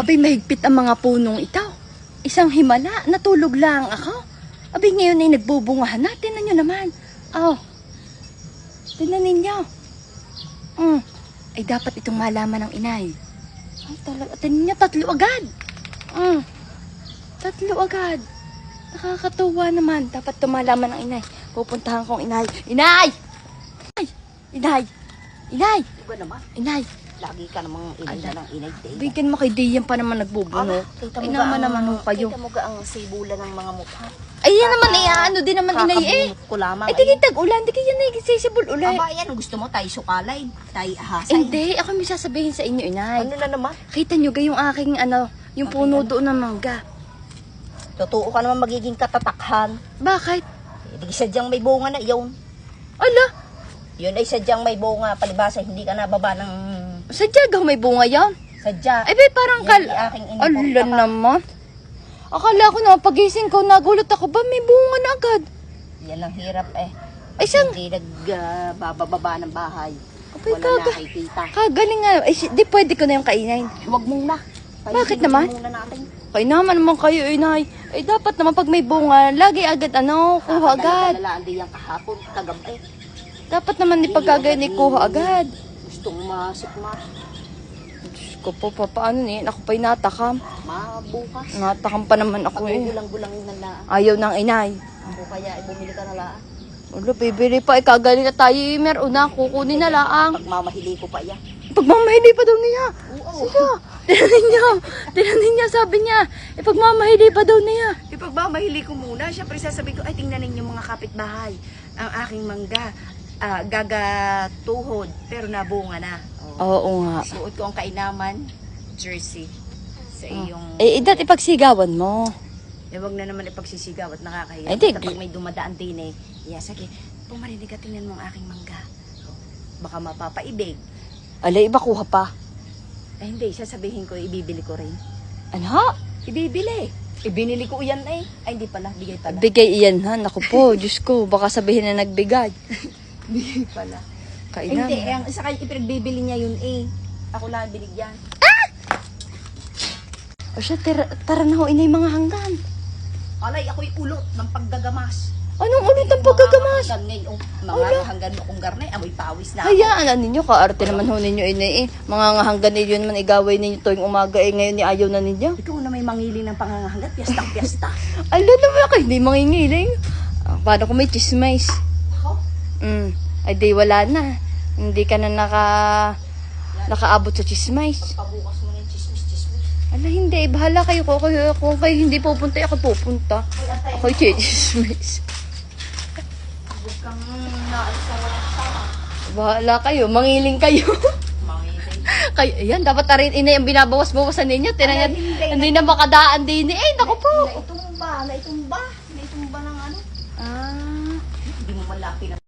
Abay, mahigpit ang mga punong ito. Isang himala, natulog lang ako. Abay, ngayon ay nagbubungahan na. Tinan nyo naman. Oh. Tinan ninyo. Mm. Ay, dapat itong malaman ng inay. Ay, talaga. Tinan nyo, tatlo agad. Mm. Tatlo agad. Nakakatuwa naman. Dapat tumalaman ng inay. Pupuntahan kong inay. Inay! Inay! Inay! Inay! Diba naman? Inay! Lagi ka namang inay na ng inay day. Bigyan mo kay Diyan pa naman nagbubunot. kita Ay mo naman ga naman ho kayo. Kita mo ga ang sibula ng mga mukha. Ay, yan naman eh, ano din naman inay eh. Kakabunot ko lamang. Ay, di kitag ulan, di kaya nagsisibol ulan. Aba, yan. Gusto mo tayo sukalay. Tayo ahasay. Hindi, ako may sasabihin sa inyo, inay. Ano na naman? Kita nyo ga yung aking ano, yung puno doon ng mangga. Totoo ka naman magiging katatakhan. Bakit? Hindi sadyang may bunga na yun. Ala, Yun ay sadyang may bunga. Palibasa, hindi ka nababa ng sadya gaw may bunga yan. sadya. Ay, bay, parang kal... Ala naman. Akala ko na, pagising ko, nagulat ako ba, may bunga na agad. Yan ang hirap eh. Ay, saan? Hindi nagbababa ng bahay. Abay, Wala kaga. nakikita. Kagaling nga. Ay, si- di pwede ko na yung kainin. Huwag muna. Bakit Paigilin naman? muna natin. Kaya naman naman kayo, inay. Ay, dapat naman pag may bunga, lagi agad ano, kuha agad. Nakakadala hindi yan kahapon, kagabi. Dapat naman ni kuha agad. Gustong masikma. Diyos ko po, pa, paano ni? Ako pa'y natakam. Mabukas. Natakam pa naman ako eh. gulang-gulang na na. Ayaw ng inay. Ako kaya ay bumili ka na lang. Ulo, bibili pa. Ikagaling na tayo. eh, Meron na. Kukunin na laang. Pagmamahili ko pa yan. Pagmamahili pa daw niya. Oo. Siya. Tinanin niya. Tinanin niya, sabi niya. Ipagmamahili pa daw niya. Ipagmamahili ko muna. Siyempre sasabihin ko, ay tingnan ninyo mga kapitbahay. Ang aking mangga, ah, gagatuhod, pero nabunga na. Oo nga. Suot ko ang kainaman, jersey. Sa iyong, Eh, idat ipagsigawan mo. eh, wag na naman ipagsisigaw at nakakahiya. Ay, di. Kapag may dumadaan din eh, yeah, sige, pumarinig ka, tingnan mo ang aking mangga. Baka mapapaibig. Alay, iba kuha pa. Eh, hindi, sasabihin ko, ibibili ko rin. Ano? Ibibili. Ibinili ko yan eh. Ay, hindi pala, bigay pala. Bigay iyan ha. Naku po, Diyos ko. Baka sabihin na nagbigay. Bigay pala. Ay, Kainan. hindi, eh, ang isa kayo ipinagbibili niya yun eh. Ako lang binigyan. O siya, tira, tara na ho, inay mga hanggan. Alay, ako'y ulot ng paggagamas. Anong ulit ang pagkagamas? Mga hanggan ngayon, mga hanggan mo kung garne, amoy pawis na. ako. Hayaan na ninyo, kaarte naman ho ninyo inay eh. Mga ngahanggan ninyo naman igaway ninyo tuwing umaga eh. Ngayon ni ayaw na ninyo. Ikaw na may mangili ng pangangahanggat, piyastang-piyasta. Ala naman kayo, hindi mangingiling. Ah, paano kung may chismis? Mm. Ay di wala na. Hindi ka na naka nakaabot sa chismis. Pabukas mo na yung chismis-chismis. Ala hindi, bahala kayo kung kayo, kung kayo hindi pupunta, ako pupunta. Ako chismis. Huwag kang naalis na walang. Bahala kayo, mangiling kayo. Mangili. kayo, ayan, dapat tarin ina yung binabawas-bawasan ninyo. Tinan niya, Ay, hindi. na makadaan din eh. Naku po. Naitumba, naitumba. Naitumba ng ano. Ah. Hindi mo malapit na